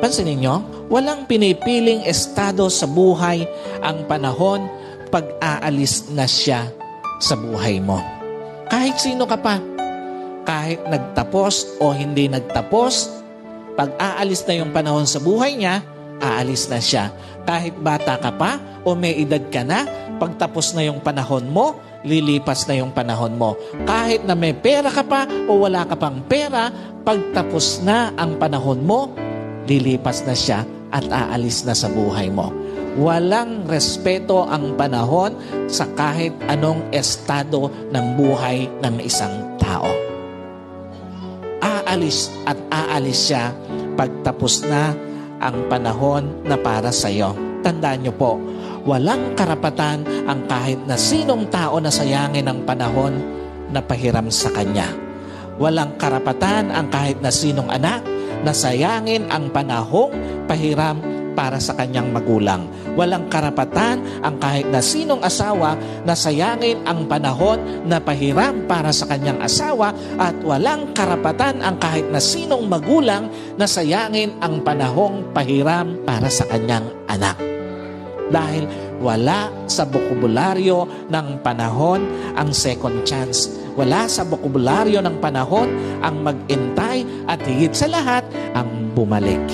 Pansinin nyo, walang pinipiling estado sa buhay ang panahon pag aalis na siya sa buhay mo. Kahit sino ka pa, kahit nagtapos o hindi nagtapos, pag aalis na yung panahon sa buhay niya, aalis na siya. Kahit bata ka pa o may edad ka na, pagtapos na yung panahon mo, lilipas na yung panahon mo. Kahit na may pera ka pa o wala ka pang pera, pagtapos na ang panahon mo, lilipas na siya at aalis na sa buhay mo. Walang respeto ang panahon sa kahit anong estado ng buhay ng isang tao. Aalis at aalis siya pagtapos na ang panahon na para sa iyo. Tandaan niyo po, walang karapatan ang kahit na sinong tao na sayangin ang panahon na pahiram sa kanya. Walang karapatan ang kahit na sinong anak na sayangin ang panahong pahiram para sa kanyang magulang. Walang karapatan ang kahit na sinong asawa na sayangin ang panahon na pahiram para sa kanyang asawa at walang karapatan ang kahit na sinong magulang na sayangin ang panahong pahiram para sa kanyang anak. Dahil wala sa bokabularyo ng panahon ang second chance. Wala sa bokabularyo ng panahon ang mag-intay at higit sa lahat ang bumalik.